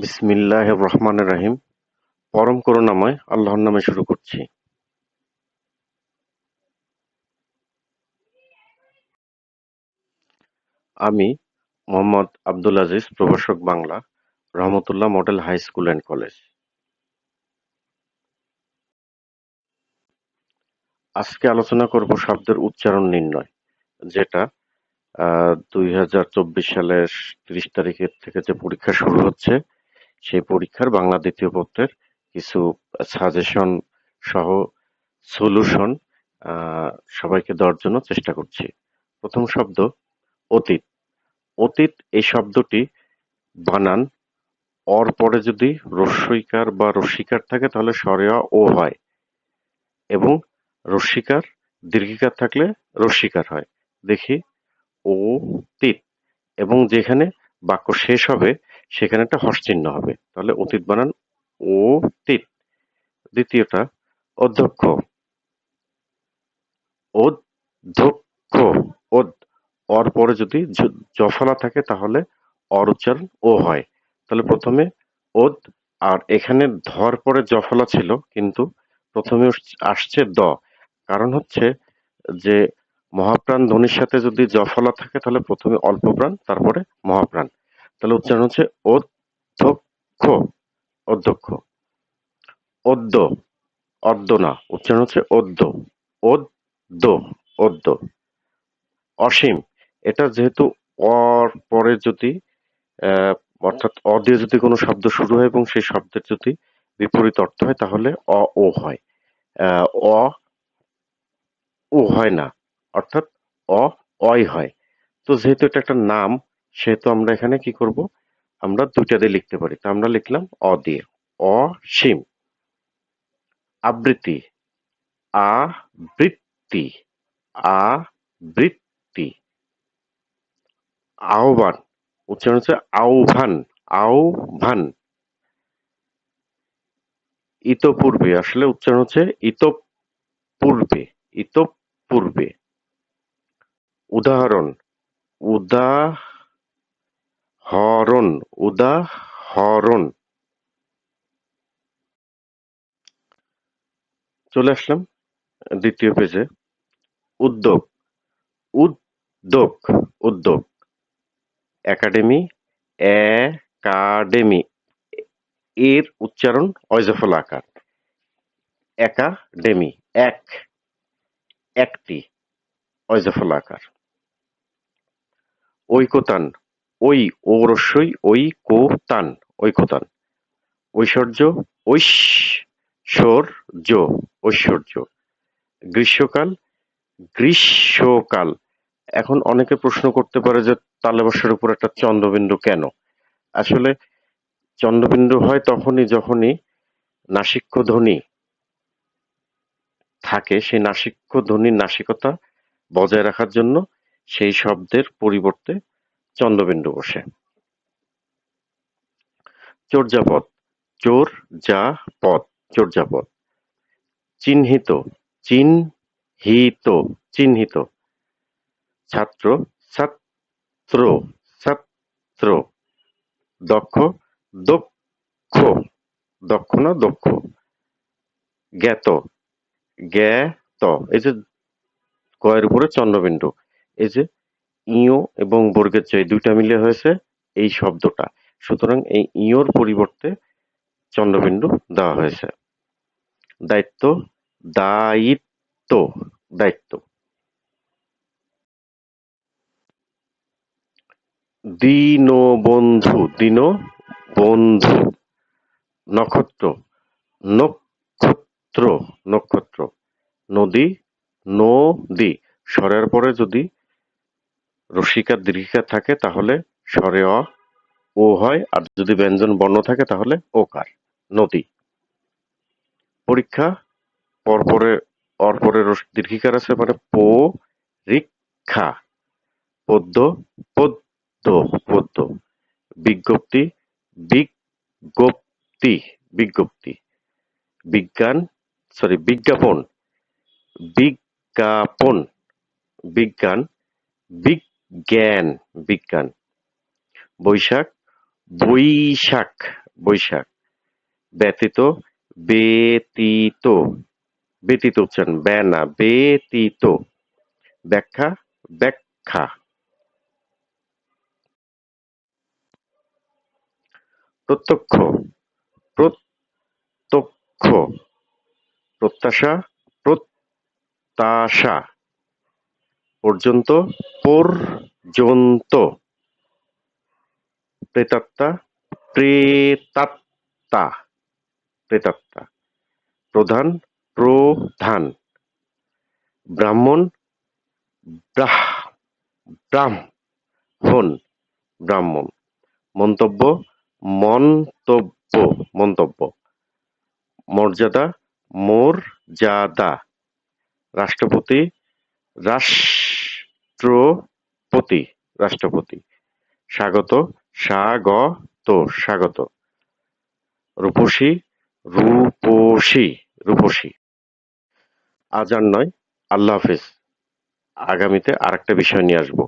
বিসমিল্লাহির রহমানির রহিম। পরম করুণাময় আল্লাহর নামে শুরু করছি। আমি মোহাম্মদ আব্দুল আজিজ, প্রভাষক Bangla, Rahmatullah model high school and college. আজকে আলোচনা করব শব্দের উচ্চারণ নির্ণয়, যেটা দুই হাজার চব্বিশ সালের তিরিশ তারিখের থেকে যে পরীক্ষা শুরু হচ্ছে সেই পরীক্ষার বাংলা দ্বিতীয় পত্রের কিছু সাজেশন সহ সলিউশন সবাইকে দেওয়ার জন্য চেষ্টা করছি। প্রথম শব্দ, অতীত। অতীত এই শব্দটি বানান, অর পরে যদি রস্বইকার বা রস্বীকার থাকে তাহলে সরেয়া ও হয় এবং রস্বীকার দীর্ঘিকার থাকলে রস্বীকার হয়। দেখি ও তিত এবং যেখানে বাক্য শেষ হবে, সেখানে একটা হস চিহ্ন হবে। তাহলে অতীত বানান ও তিত। দ্বিতীয়টা, অধ্যক্ষ। অধ্যক্ষ। অর পরে যদি জফলা থাকে তাহলে অর উচ্চারণ ও হয়। তাহলে প্রথমে ওদ আর এখানে ধর পরে জফলা ছিল, কিন্তু প্রথমে আসছে দ। কারণ হচ্ছে যে মহাপ্রাণ ধ্বনির সাথে যদি জফলা থাকে তাহলে প্রথমে অল্প প্রাণ, তারপরে মহাপ্রাণ। তাহলে উচ্চারণ হচ্ছে অধ্যক্ষ অধ্যক্ষ। অদ্য অদ্য না, উচ্চারণ হচ্ছে অদ্য। অদ্য অদ্য। অসীম, এটা যেহেতু অর পরে যদি অর্থাৎ অ দিয়ে যদি কোনো শব্দ শুরু হয় এবং সেই শব্দের যদি বিপরীত অর্থ হয়, তাহলে অ, ও হয়। অ, ও হয় না, অর্থাৎ অ, অয় হয়। তো যেহেতু এটা একটা নাম সেহেতু আমরা এখানে কি করব? আমরা দুইটা দিয়ে লিখতে পারি। তো আমরা লিখলাম অ দিয়ে। অসীম আবৃত্তি। আবৃত্তি। আবৃত্তি। আহ্বান। উচ্চারণ হচ্ছে আহ্বান। আহ্বান। ইতপূর্বে। আসলে উচ্চারণ হচ্ছে ইতপূর্বে। ইতপূর্বে। উদাহরণ। উদাহরণ উদাহরণ। চলে আসলাম দ্বিতীয় পেজে উদ্যোগ উদ্যোগ উদ্যোগ। একাডেমি একাডেমি এর উচ্চারণ অজফল আকার। একাডেমি এক। একটি অজফল আকার। ঐকতান ওই ও রস্যই ওই কো তান ঐকতান ঐশ্বর্য ঐশ্বর্য ঐশ্বর্য। গ্রীষ্মকাল গ্রীষ্মকাল। এখন অনেকে প্রশ্ন করতে পারে যে তালেবাসের উপর একটা চন্দ্রবিন্দু কেন? আসলে চন্দ্রবিন্দু হয় তখনই যখনই নাসিক্য ধ্বনি থাকে, সেই নাসিক্য ধ্বনির নাসিকতা বজায় রাখার জন্য সেই শব্দের পরিবর্তে চন্দ্রবিন্দু বসে। চর্যাপদ চোর যা পদ চর্যাপদ চিহ্নিত চিহ্নিত চিহ্নিত। ছাত্র ছাত্র ছাত্র। দক্ষ দক্ষ। দক্ষ না দক্ষ? জ্ঞাত জ্ঞাত। এই যে কয়ের উপরে চন্দ্রবিন্দু, এই যে ইও এবং বর্গের জয় দুইটা মিলে হয়েছে, এই শব্দটা। সুতরাং এই ইওর পরিবর্তে চন্দ্রবিন্দু দেওয়া হয়েছে। দায়িত্ব দায়িত্ব দায়িত্ব। দীনবন্ধু দীন বন্ধু নক্ষত্র নক্ষত্র নক্ষত্র। নদী নদী। স্বরের পরে যদি রসিকার দীর্ঘিকা থাকে, তাহলে স্বরে অ, ও হয়, আর যদি ব্যঞ্জন বর্ণ থাকে, তাহলে ওকার, নদী। পরীক্ষা, পরপরে, অরপরে দীর্ঘিকার আছে মানে পো, রিক্ষা, পদ্য পদ্য পদ্য। বিজ্ঞপ্তি বিজ্ঞপ্তি বিজ্ঞপ্তি। বিজ্ঞান সরি বিজ্ঞাপন বিজ্ঞাপন। বিজ্ঞান বিজ্ঞান বিজ্ঞান। বৈশাখ বৈশাখ বৈশাখ। ব্যতীত ব্যতীত। ব্যতীত উচ্চারণ ব্যা না ব্যতীত। ব্যাখ্যা ব্যাখ্যা। প্রত্যক্ষ প্রত্যক্ষ। প্রত্যাশা প্রত্যাশা। পর্যন্ত প্রেতাত্মা প্রেতাত্মা প্রধান প্রধান। ব্রাহ্মণ, ব্রাহ ব্রাহ্মণ ব্রাহ্মণ। মন্তব্য মন্তব্য মন্তব্য। মর্যাদা মর্যাদা। রাষ্ট্রপতি রাষ্ট্রপতি রাষ্ট্রপতি। স্বাগত স্বাগত স্বাগত। রূপসী রূপসী রূপসী। আজ আর নয়, আল্লাহ হাফেজ। আগামীতে আরেকটা বিষয় নিয়ে আসব।